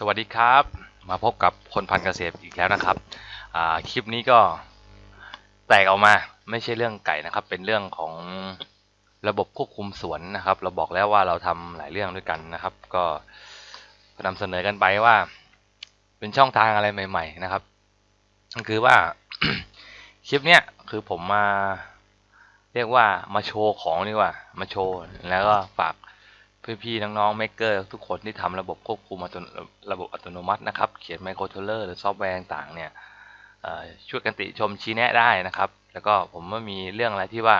สวัสดีครับ มาพบกับคนพันเกษตรอีกแล้วนะครับคลิปนี้ก็แตกออกมาไม่ใช่เรื่องไก่นะครับ เป็นเรื่องของระบบควบคุมสวนนะครับ เราบอกแล้วว่าเราทำหลายเรื่องด้วยกันนะครับ ก็นำเสนอกันไปว่า เป็นช่องทางอะไรใหม่ ๆ นะครับก็คือว่าคลิปเนี้ยคือผมมาเรียกว่ามาโชว์ของดีกว่ามาโชว์แล้วก็ฝาก พี่ๆน้องๆเมกเกอร์ทุกคนที่ทำระบบควบคุมระบบอัตโนมัตินะครับ เขียนไมโครโทรเลอร์หรือซอฟต์แวร์ต่างเนี่ยช่วยกันติชมชี้แนะได้นะครับ แล้วก็ผมว่ามีเรื่องอะไรที่ว่า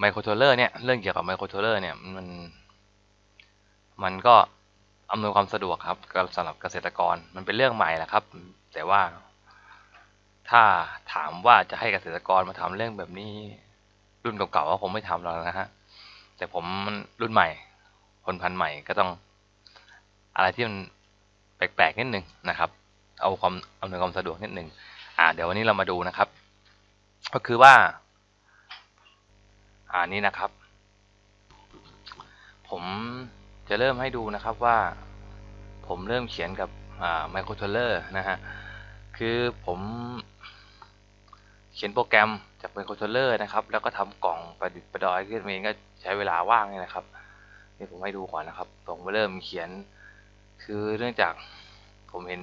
ไมโครโทรเลอร์เนี่ยเรื่องเกี่ยวกับไมโครโทรเลอร์เนี่ยมันมันก็อำนวยความสะดวกครับสำหรับเกษตรกรมันเป็นเรื่องใหม่แหละครับ แต่ว่า ถ้าถามว่าจะให้เกษตรกรมาทำเรื่องแบบนี้ รุ่นเก่าๆก็คงไม่ทำแล้วนะฮะ แต่ผมรุ่นใหม่ คนพันใหม่ก็ต้องอะไรที่มันแปลกๆนิดนึงนะครับ เอาความเอาหน่วยความสะดวกนิดนึงอ่า เดี๋ยววันนี้เรามาดูนะครับ ก็คือว่า อ่านี่นะครับ ผมจะเริ่มให้ดูนะครับว่าผมเริ่มเขียนกับไมโครโทรเลอร์นะฮะ คือผมเขียนโปรแกรม จากไมโครโทรเลอร์นะครับ แล้วก็ทำกล่องประดิษฐ์ประดอยขึ้นมาเองก็ใช้เวลาว่างนี่นะครับนี่ผมให้ดูก่อนนะครับผมเริ่มเขียน คือเนื่องจากผมเห็น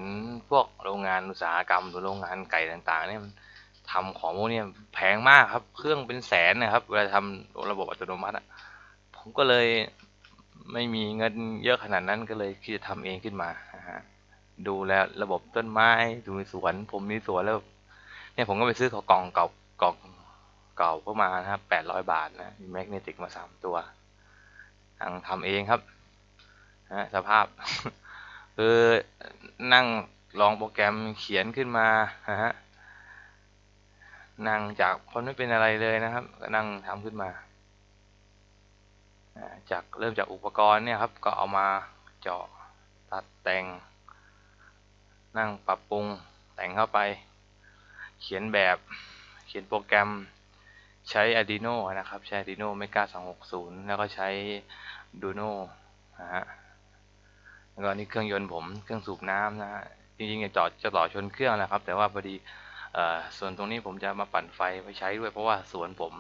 พวกโรงงานอุตสาหกรรมหรือโรงงานไก่ต่างๆเนี่ยทำของพวกนี้แพงมากครับ เครื่องเป็นแสนนะครับ เวลาทำระบบอัตโนมัติผมก็เลยไม่มีเงินเยอะขนาดนั้นก็เลยคิดจะทำเองขึ้นมาฮะดูแลระบบต้นไม้ ดูสวน ผมมีสวนแล้วเนี่ยผมก็ไปซื้อของกล่องเก่า กล่องเก่าเข้ามานะครับแปดร้อยบาทนะมีแมกเนติกมาสามตัวทางทำเองครับนะสภาพ คือนั่งลองโปรแกรมเขียนขึ้นมาฮะนั่งจากคนไม่เป็นอะไรเลยนะครับก็นั่งทำขึ้นมาจากเริ่มจากอุปกรณ์เนี่ยครับก็เอามาเจาะตัดแต่ง นั่งปรับปรุงแต่งเข้าไป เขียนแบบ เขียนโปรแกรมใช้ Arduino นะครับ ใช้ Arduino Mega 260 แล้วก็ใช้ Duino นะฮะแล้วก็นี่เครื่องยนต์ผมเครื่องสูบน้ำนะฮะจริงๆจะจอจะต่อชนเครื่องนะครับ แต่ว่าพอดีส่วนตรงนี้ผมจะมาปั่นไฟไว้ใช้ด้วย เพราะว่าสวนผม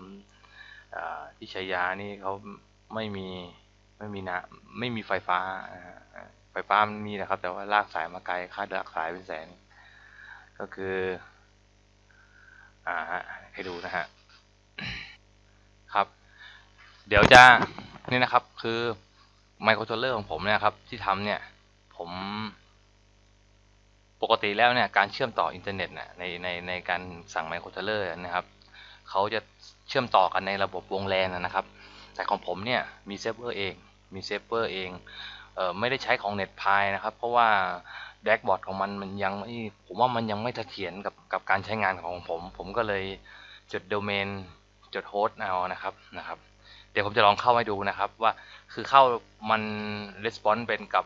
ที่ชัยยานี่เขาไม่มีไม่มีนะไม่มีไฟฟ้าไฟฟ้ามันมีนะครับ แต่ว่าลากสายมาไกลค่าลากสายเป็นแสน ก็คือ อ่าให้ดูนะฮะครับ เดี๋ยวจะนี่นะครับ คือไมโครโทรเลอร์ของผมเนี่ยครับ ที่ทำเนี่ย ผมปกติแล้วเนี่ยการเชื่อมต่ออินเทอร์เน็ตเนี่ยในในในการสั่งไมโครโทรเลอร์นะครับเขาจะเชื่อมต่อกันในระบบวงแลนนะครับ แต่ของผมเนี่ยมีเซิร์ฟเวอร์เอง มีเซิร์ฟเวอร์เองเออไม่ได้ใช้ของเน็ตพายนะครับ เพราะว่า แดกบอร์ดของมันมันยังไม่ผมว่ามันยังไม่เสถียรกับกับการใช้งานของผม ผมก็เลยจดโดเมนจดโฮสต์เอานะครับนะครับ เดี๋ยวผมจะลองเข้าให้ดูนะครับ ว่าคือเข้ามันรีสปอนส์เป็นกับ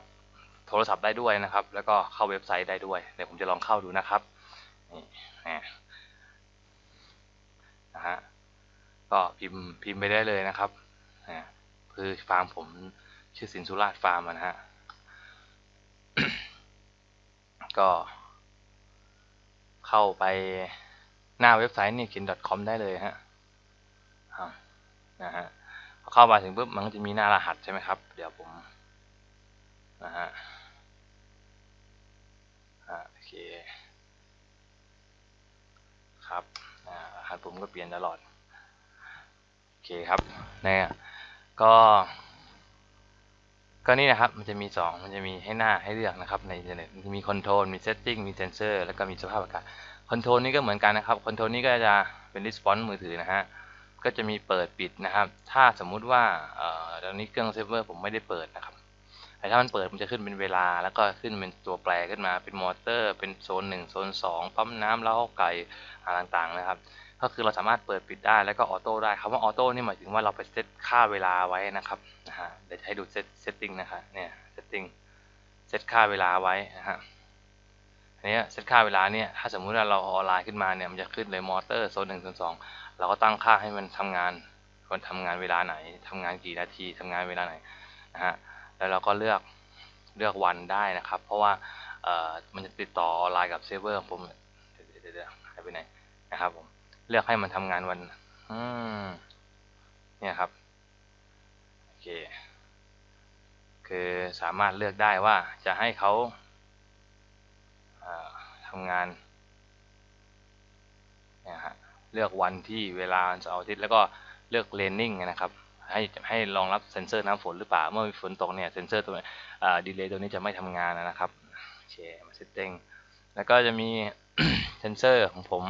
โทรศัพท์ได้ด้วยนะครับ แล้วก็เข้าเว็บไซต์ได้ด้วย เดี๋ยวผมจะลองเข้าดูนะครับนี่นะฮะก็พิมพ์พิมพ์ไปได้เลยนะครับคือฟาร์มผมชื่อสินสุราชฟาร์มนะฮะ ก็ เข้าไปหน้าเว็บไซต์นี่คิน .com ได้เลยฮะนะฮะพอเข้ามาถึงปุ๊บมันก็จะมีหน้ารหัสใช่ไหมครับ เดี๋ยวผมนะฮะโอเคครับรหัสผมก็เปลี่ยนตลอด โอเคครับเนี่ยก็ ก็นี่นะครับมันจะมี 2 มันจะมีให้หน้าให้เลือกนะครับในอินเทอร์เน็ตมันจะมีคอนโทรลมีเซตติ้งมีเซนเซอร์แล้วก็มีสภาพอากาศคอนโทรลนี่ก็เหมือนกันนะครับคอนโทรลนี่ก็จะเป็นรีสปอนส์มือถือนะฮะก็จะมีเปิดปิดนะครับ ถ้าสมมุติว่าตอนนี้เครื่องเซิร์ฟเวอร์ผมไม่ได้เปิดนะครับแต่ถ้ามันเปิดมันจะขึ้นเป็นเวลา แล้วก็ขึ้นเป็นตัวแปรขึ้นมาเป็นมอเตอร์ เป็นโซน1โซน2ปั๊มน้ำเล้าไก่อะไรต่างๆนะครับ ก็คือเราสามารถเปิดปิดได้แล้วก็ออโต้ได้คำว่าออโต้นี่หมายถึงว่าเราไปเซตค่าเวลาไว้นะครับนะฮะเดี๋ยวให้ดูเซตเซตติ้งนะครับเนี่ยเซตติ้งเซตค่าเวลาไว้นะฮะอันนี้เซตค่าเวลาเนี่ยถ้าสมมุติว่าเราออนไลน์ขึ้นมาเนี่ยมันจะขึ้นเลยมอเตอร์โซนหนึ่งโซนสองเราก็ตั้งค่าให้มันทำงานคนทำงานเวลาไหนทำงานกี่นาทีทำงานเวลาไหนนะฮะแล้วเราก็เลือกเลือกวันได้นะครับ เพราะว่าเอ่อมันจะติดต่อออนไลน์กับเซิร์ฟเวอร์ของผมเดี๋ยวเดี๋ยวหายไปไหนนะครับผม เลือกให้มันทำงานวันอืมเนี่ยครับโอเคคือสามารถเลือกได้ว่าจะให้เขาทำงานเนี่ยฮะเลือกวันที่เวลาเสาร์อาทิตย์แล้วก็เลือกเลนนิ่งนะครับให้ให้รองรับเซ็นเซอร์น้ำฝนหรือเปล่า เมื่อมีฝนตกเนี่ยเซ็นเซอร์ตัวดีเลย์ตัวนี้จะไม่ทำงานนะครับโอเคมาเซตติ้งแล้วก็จะมีเซนเซอร์ของผม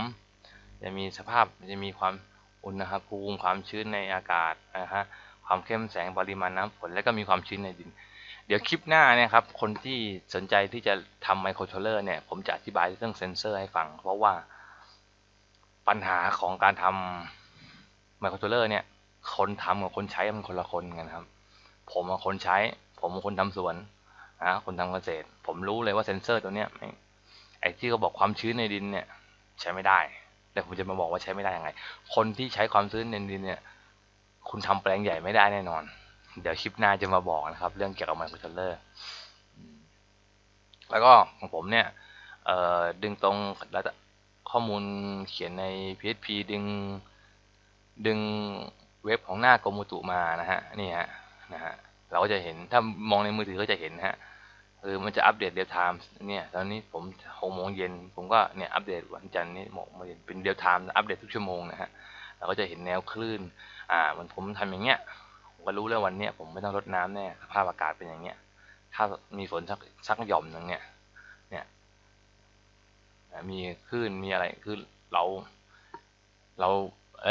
จะมีสภาพจะมีความอุณหภูมิความชื้นในอากาศนะฮะความเข้มแสงปริมาณน้ำฝนแล้วก็มีความชื้นในดิน เดี๋ยวคลิปหน้าเนี่ยครับคนที่สนใจที่จะทำไมโครโทรเลอร์เนี่ยผมจะอธิบายเรื่องเซนเซอร์ให้ฟัง เพราะว่าปัญหาของการทำไมโครโทรเลอร์เนี่ยคนทำกับคนใช้มันคนละคนกันครับ ผมเป็นคนใช้ ผมเป็นคนทำสวนนะคนทำเกษตร ผมรู้เลยว่าเซนเซอร์ตัวเนี้ยไอ้ที่เขาบอกความชื้นในดินเนี่ยใช้ไม่ได้ แต่ผมจะมาบอกว่าใช้ไม่ได้ยังไง คนที่ใช้ความชื้นในดินเนี่ย คุณทำแปลงใหญ่ไม่ได้แน่นอน เดี๋ยวคลิปหน้าจะมาบอกนะครับ เรื่องเกี่ยวกับไมโครโทเลอร์ แล้วก็ของผมเนี่ยดึงตรงแล้วข้อมูลเขียนใน PHP ดึงดึงเว็บของหน้ากรมอุตุมานะฮะนี่ฮะนะฮะเราก็จะเห็นถ้ามองในมือถือก็จะเห็นนะ ฮะคือมันจะอัปเดตเรียลไทม์เนี่ย ตอนนี้ผมหกโมงเย็นผมก็เนี่ยอัปเดตวันจันทร์นี้หกโมงเย็นเป็นเรียลไทม์อัปเดตทุกชั่วโมงนะฮะเราก็จะเห็นแนวคลื่น อ่ามันผมทำอย่างเงี้ยผมก็รู้แล้ววันเนี้ยผมไม่ต้องรดน้ำแน่สภาพอากาศเป็นอย่างเงี้ย ถ้ามีฝนสักสักหย่อมหนึ่งเนี่ย เนี่ยมีคลื่นมีอะไรคือเรา เรา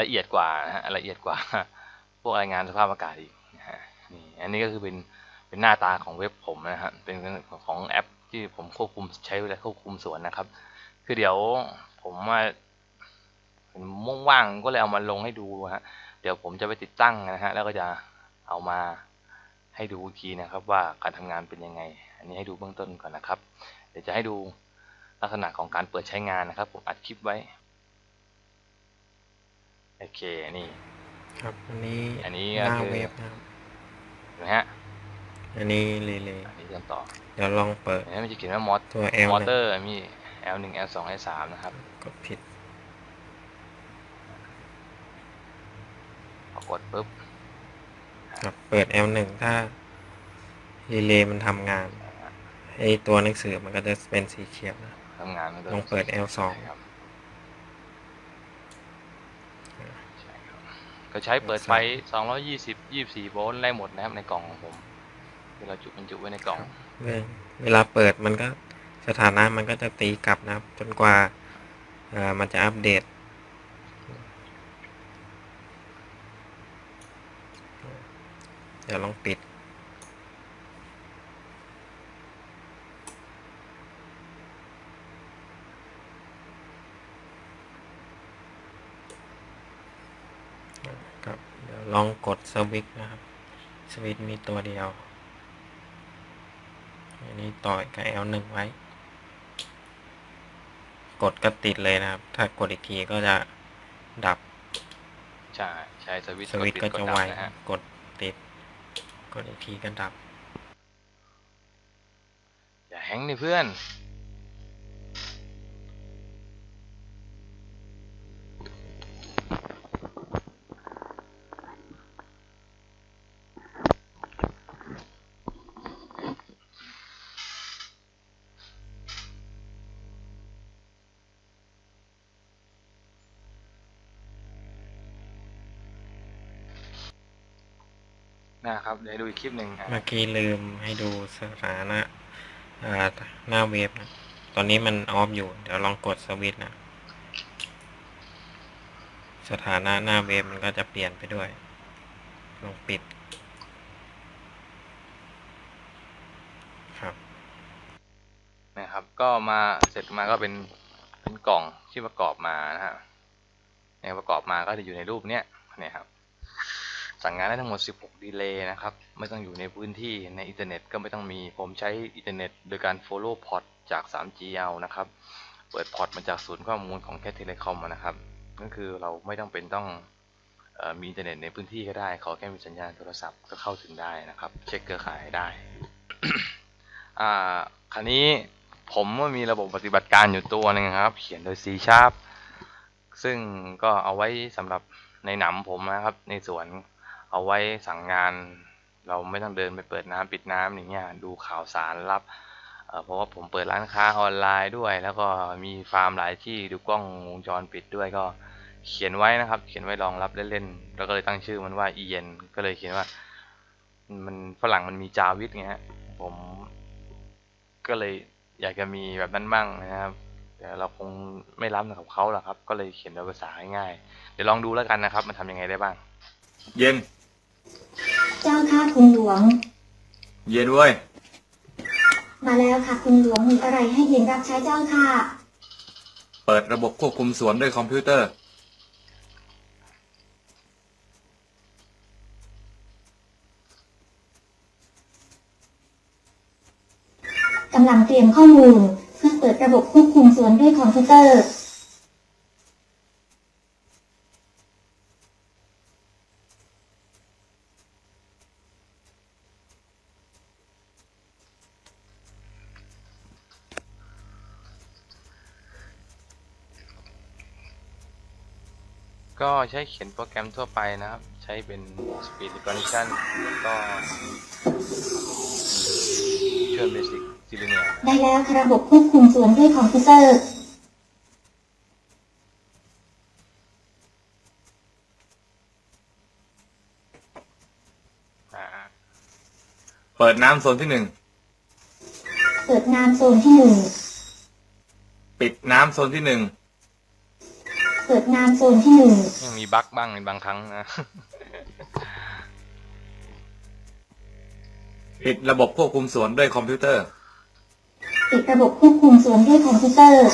ละเอียดกว่านะฮะละเอียดกว่า พวกรายงานสภาพอากาศอีกนะฮะนี่อันนี้ก็คือเป็น เป็นหน้าตาของเว็บผมนะฮะเป็นของแอปที่ผมควบคุมใช้เวลาควบคุมสวนนะครับ คือเดี๋ยวผมมาผมว่างๆก็เลยเอามาลงให้ดูฮะเดี๋ยวผมจะไปติดตั้งนะฮะแล้วก็จะเอามาให้ดูอีกทีนะครับว่าการทำงานเป็นยังไง อันนี้ให้ดูเบื้องต้นก่อนนะครับ เดี๋ยวจะให้ดูลักษณะของการเปิดใช้งานนะครับ ผมอัดคลิปไว้โอเคนี่ครับอันนี้อันนี้หก็น้าคือเว็บนะครับเห็นไหมฮะ อันนี้รีเลย์อันนี้เริ่มต่อเดี๋ยวลองเปิด เห็นไหมมันจะเขียนว่ามอสตัว L มอเนี่เตอยร์มี L1 L2 L3 นะครับกดผิดพอกดปุ๊บครับเปิด L1 ถ้ารีเลย์มันทำงานไอตัวหนังสือมันก็จะเป็นสีเขียวนะทำงานมันลองเปิด L2 ใช่ครับใช่ครับก็ใช้เปิดไฟ 220 24 โวลต์ได้หมดนะครับในกล่องของผม ที่เราจุบรรจุไว้ในกล่องเวลเวลาเปิดมันก็สถานะมันก็จะตีกลับนะครับ จนกว่าเอ่อมันจะอัปเดต เดี๋ยวลองปิด ครับ เดี๋ยวลองกดสวิตช์นะครับ สวิตช์มีตัวเดียว นนี้ต่อยกับ L1 ไว้ กดก็ติดเลยนะครับ ถ้ากดอีกทีก็จะดับ ใช่ใช้สวิตช์สวิตช์ดก็ปิดจะดดับไวนะฮะกดติด กดอีกทีก็ดับ อย่าแฮงค์นี่เพื่อน นะครับ เดี๋ยวดูอีกคลิปหนึ่งอะเมื่อกี้ลืมให้ดูสถานะอ่าหน้าเว็บนะ ตอนนี้มันออฟอยู่ เดี๋ยวลองกดสวิตช์นะ สถานะหน้าเว็บมันก็จะเปลี่ยนไปด้วย ลองปิด ครับ นะครับ ก็มาเสร็จมาก็เป็น เป็นกล่องที่ประกอบมานะฮะในประกอบมาก็จะอยู่ในรูปเนี้ยเนี่ยครับ สั่งงานได้ทั้งหมด 16 ดีเลย์นะครับ ไม่ต้องอยู่ในพื้นที่ในอินเทอร์เน็ตก็ไม่ต้องมี ผมใช้อินเทอร์เน็ตโดยการ follow port จาก 3G เอานะครับ เปิดพอร์ตมาจากศูนย์ข้อมูลของแคทเทเลคอมนะครับ ก็คือเราไม่ต้องเป็นต้องออมีอินเทอร์เน็ตในพื้นที่ก็ได้ ขอแค่มีสัญญาณโทรศัพท์ก็เข้าถึงได้นะครับ เช็คเครือข่ายได้ อ่าคันนี้ผมมีระบบปฏิบัติการอยู่ตัวหนึ่งครับ เขียนโดย C Sharp ซึ่งก็เอาไว้สำหรับในหนำผมนะครับ ในสวน เอาไว้สั่งงาน เราไม่ต้องเดินไปเปิดน้ำปิดน้ำอย่างเงี้ยดูข่าวสารรับเเพราะว่าผมเปิดร้านค้าออนไลน์ด้วย แล้วก็มีฟาร์มหลายที่ดูกล้องวงจรปิดด้วยก็เขียนไว้นะครับ เขียนไว้รองรับเล่นๆแล้วก็เลยตั้งชื่อมันว่า e n ก็เลยเขียนว่า มันฝรั่งมันมีจาวิทไงฮะผมก็เลยอยากจะมีแบบนั้นบ้างนะครับ แต่เราคงไม่ล้ำกับเขาหรอกครับ ก็เลยเขียนโดยภาษาง่ายเดี๋ยวลองดูแล้วกันนะครับ มันทำยังไงได้บ้าง เย็น เจ้าค่ะคุณหลวง เย็นเว้ย มาแล้วค่ะคุณหลวงมีอะไรให้เย็นรับใช้เจ้าค่ะ เปิดระบบควบคุมสวนด้วยคอมพิวเตอร์ กำลังเตรียมข้อมูล เพื่อเปิดระบบควบคุมสวนด้วยคอมพิวเตอร์ ก็ใช้เขียนโปรแกรมทั่วไปนะครับ ใช้เป็น Speed Recognition แล้วก็ Visual Basic s i l i n e a ได้แล้วค่ะระบบควบคุมสวนด้วยคอมพิวเตอร์อ่าเปิดน้ำโซนที่หนึ่ง เปิดน้ำโซนที่หนึ่ง ปิดน้ำโซนที่หนึ่ง เปิดน้ำโซนที่หนึ่งยังมีบั๊กบ้างในบางครั้งนะ ปิดระบบควบคุมสวนด้วยคอมพิวเตอร์ ปิดระบบควบคุมสวนด้วยคอมพิวเตอร์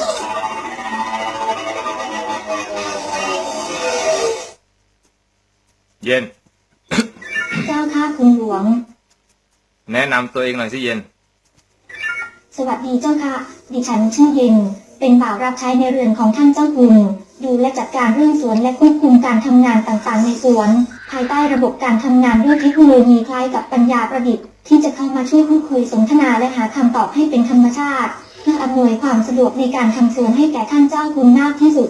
เย็น เจ้าค่ะคุณหลวง แนะนำตัวเองหน่อยสิเย็น สวัสดีเจ้าค่ะ ดิฉันชื่อเย็น เป็นบ่าวรับใช้ในเรือนของท่านเจ้าคุณ ดูและจัดการเรื่องสวนและควบคุมการทำงานต่างๆ ในสวน ภายใต้ระบบการทำงานด้วยเทคโนโลยีคล้ายกับปัญญาประดิษฐ์ ที่จะเข้ามาช่วยพูดคุยสนทนาและหาคำตอบให้เป็นธรรมชาติ เพื่ออำนวยความสะดวกในการทำสวนให้แก่ท่านเจ้าคุณมากที่สุด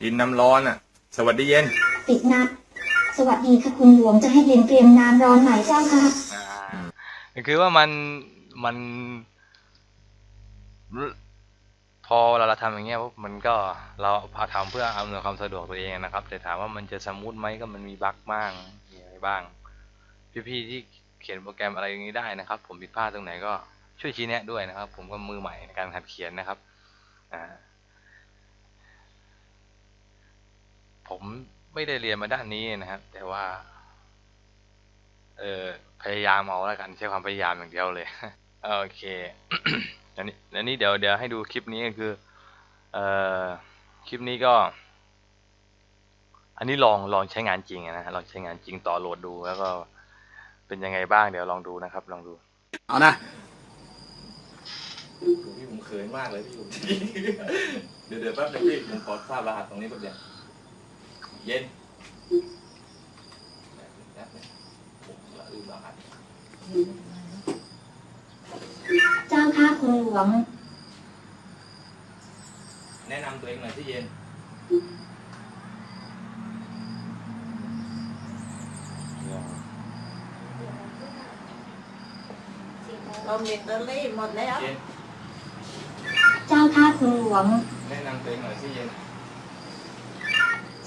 กินน้ำร้อนอะ สวัสดีเย็น ปิดนัดสวัสดีค่ะคุณหลวงจะให้เย็นเตรียมน้ำร้อนไหมเจ้าค่ะอ่าคือว่ามันมัน พอเราเราทำอย่างเงี้ยปุ๊บมันก็เราพาทำเพื่ออำนวยความสะดวกตัวเองนะครับ แต่ถามว่ามันจะสมูทไหมก็มันมีบั๊กบ้างมีอะไรบ้าง พี่ๆที่เขียนโปรแกรมอะไรอย่างนี้ได้นะครับ ผมผิดพลาดตรงไหนก็ช่วยชี้แนะด้วยนะครับ ผมก็มือใหม่ในการหัดเขียนนะครับผมไม่ได้เรียนมาด้านนี้นะครับ แต่ว่า เออพยายามเอาแล้วกันใช้ความพยายามอย่างเดียวเลยโอเค อันนี้อันนี้เดี๋ยวเดี๋ยวให้ดูคลิปนี้ก็คือเอ่อคลิปนี้ก็ อันนี้ลองลองใช้งานจริงอะนะฮะลองใช้งานจริงต่อโหลดดูแล้วก็เป็นยังไงบ้างเดี๋ยวลองดูนะครับ ลองดู เอานะ พี่ผมเขินมากเลยพี่ผม เดี๋ยวเดี๋ยวแป๊บนึงพี่ผมขอทราบรหัสตรงนี้แป๊บเดียวเย็นแป๊บนึงผมลืมรหัส วง แนะนำตัวเองหน่อยสิเย็น เรามีเตอรี่หมดแล้ว เย็น เจ้าค่ะคุณหลวง แนะนำตัวเองหน่อยสิเย็น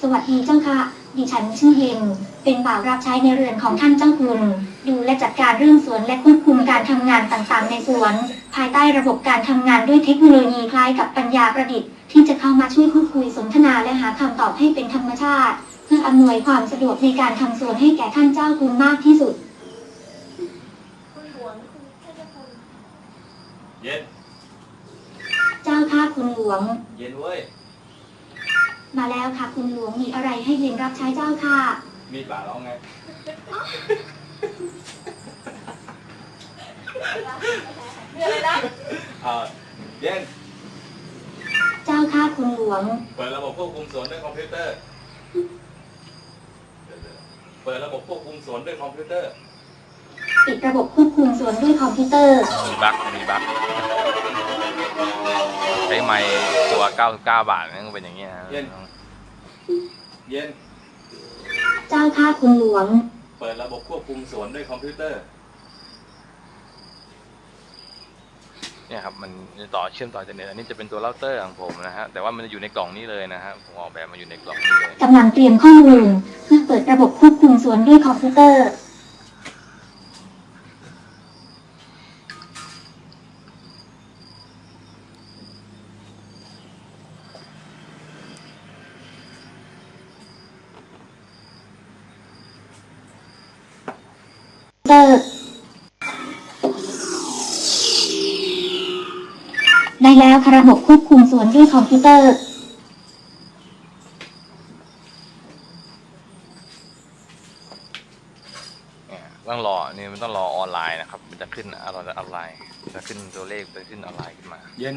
สวัสดีเจ้าค่ะ ดิฉันชื่อเย็น เป็นบ่าวรับใช้ในเรือนของท่านเจ้าคุณ ดูและจัดการเรื่องสวนและควบคุมการทำงานต่างๆ ในสวน ภายใต้ระบบการทำงานด้วยเทคโนโลยีคล้ายกับปัญญาประดิษฐ์ที่จะเข้ามาช่วยพูดคุยสนทนาและหาคำตอบให้เป็นธรรมชาติ เพื่ออำนวยความสะดวกในการทำสวนให้แก่ท่านเจ้าคุณมากที่สุดคุณหลวงคุณเจ้าคุณเย็น เจ้าค่ะคุณหลวง เย็นเว้ย มาแล้วค่ะคุณหลวงมีอะไรให้เย็นรับใช้เจ้าค่ะ มีดบาดร้องไง มีอะไรนะเอ่อเย็นเจ้าค่ะคุณหลวง เปิดระบบควบคุมสวนด้วยคอมพิวเตอร์ เปิดระบบควบคุมสวนด้วยคอมพิวเตอร์ปิดระบบควบคุมสวนด้วยคอมพิวเตอร์ มีบั๊กมีบั๊กใช้ไม้ตัว 99 บาทนั่นก็เป็นอย่างเงี้ยนะเย็น เย็น เจ้าค่าคุณหลวง เปิดระบบควบคุมสวนด้วยคอมพิวเตอร์ เนี่ยครับมันจะต่อเชื่อมต่อจากเน็ตอันนี้จะเป็นตัวเราเตอร์ของผมนะฮะแต่ว่ามันจะอยู่ในกล่องนี้เลยนะฮะผมออกแบบมาอยู่ในกล่องนี้เลยกำลังเตรียมข้อมูลเพื่อเปิดระบบควบคุมสวนด้วยคอมพิวเตอร์ เตอร์ได้แล้วค่ะระบบควบคุมสวนด้วยคอมพิวเตอร์ เนี่ยต้องรอนี่มันต้องรอออนไลน์นะครับ มันจะขึ้นอะไรออนไลน์จะขึ้นตัวเลขจะขึ้นออนไลน์ขึ้นมา เย็น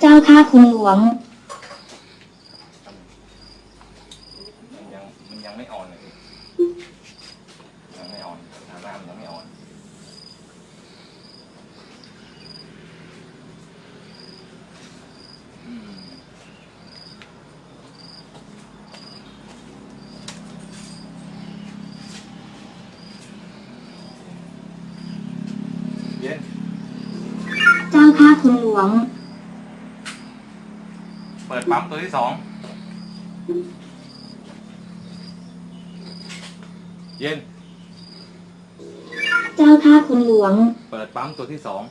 เจ้าค่าคุณหลวง มันยังมันยังไม่ออนเลยพี่ยังไม่ออนหน้ามันยังไม่ออน อืมเย็น เจ้า ค่าคุณหลวง เปิดปั๊มตัวที่สอง เย็น เจ้าค่าคุณหลวง เปิดปั๊มตัวที่สอง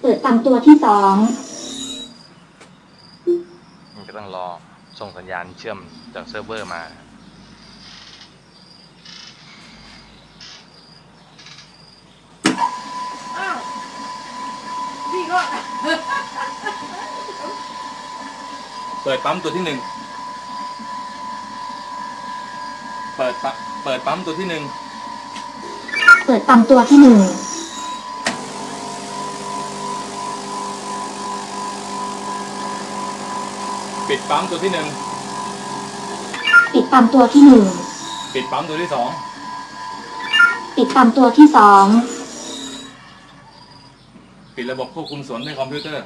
เปิดปั๊มตัวที่สอง มันก็ต้องรอส่งสัญญาณเชื่อมจากเซิร์ฟเวอร์มา อ้าว พี่ก็เปิดปั๊มตัวที่หนึ่ง เปิดปั๊มเปิดปั๊มตัวที่หนึ่ง เปิดปั๊มตัวที่หนึ่ง ปิดปั๊มตัวที่หนึ่ง ปิดปั๊มตัวที่หนึ่ง ปิดปั๊มตัวที่สอง ปิดปั๊มตัวที่สอง ปิดระบบควบคุมสวนด้วยคอมพิวเตอร์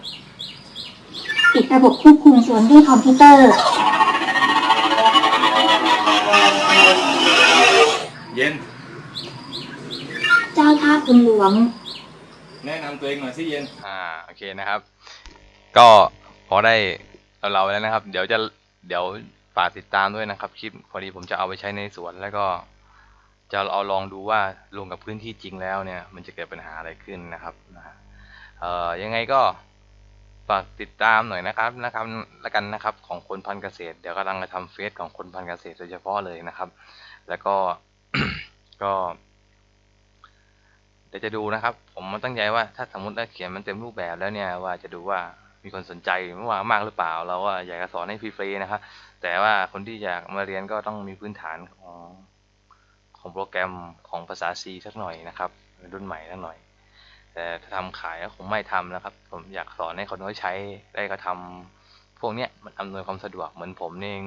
ปิดระบบควบคุมสวนด้วยคอมพิวเตอร์ เย็น เจ้าค่าคุณหลวง แนะนำตัวเองหน่อยสิเย็น อ่าโอเคนะครับ ก็พอได้เราเราแล้วนะครับ เดี๋ยวจะเดี๋ยวฝากติดตามด้วยนะครับ คลิปพอดีผมจะเอาไปใช้ในสวนแล้วก็ จะเอาลองดูว่าลงกับพื้นที่จริงแล้วเนี่ย มันจะเกิดปัญหาอะไรขึ้นนะครับนะฮะ เอ่อยังไงก็ฝากติดตามหน่อยนะครับนะครับละกันนะครับของคนพันเกษตร เดี๋ยวกำลังจะทำเฟซของคนพันเกษตรโดยเฉพาะเลยนะครับ แล้วก็ก็เดี๋ยวจะดูนะครับ ผมมันตั้งใจว่าถ้าสมมติได้เขียนมันเต็มรูปแบบแล้วเนี่ยว่าจะดูว่ามีคนสนใจว่ามากหรือเปล่า เราว่าอยากจะสอนให้ฟรีๆนะครับ แต่ว่าคนที่อยากมาเรียนก็ต้องมีพื้นฐานของของโปรแกรมของภาษา C สักหน่อยนะครับรุ่นใหม่สักหน่อย แต่ถ้าทำขายก็คงไม่ทำนะครับ ผมอยากสอนให้คนเขาใช้ได้ก็ทำพวกเนี้ยมันอำนวยความสะดวกเหมือนผมเอง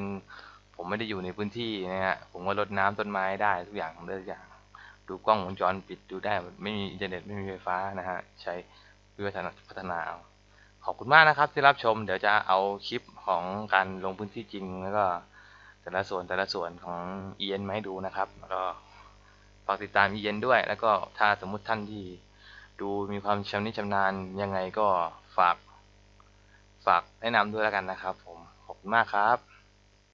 ผมไม่ได้อยู่ในพื้นที่นะฮะผมก็รดน้ำต้นไม้ได้ทุกอย่างทำได้ทุกอย่าง ดูกล้องวงจรปิดดูได้ไม่มีอินเทอร์เน็ตไม่มีไฟฟ้านะฮะใช้วิวัฒนาพัฒนาเอาขอบคุณมากนะครับที่รับชม เดี๋ยวจะเอาคลิปของการลงพื้นที่จริงแล้วก็แต่ละส่วนแต่ละส่วนของ EN มาให้ดูนะครับแล้วก็ฝากติดตาม EN ด้วย แล้วก็ถ้าสมมุติท่านที่ ดูมีความชำนิชำนาญยังไงก็ฝาก ฝากแนะนำด้วยแล้วกันนะครับผม ขอบคุณมากครับ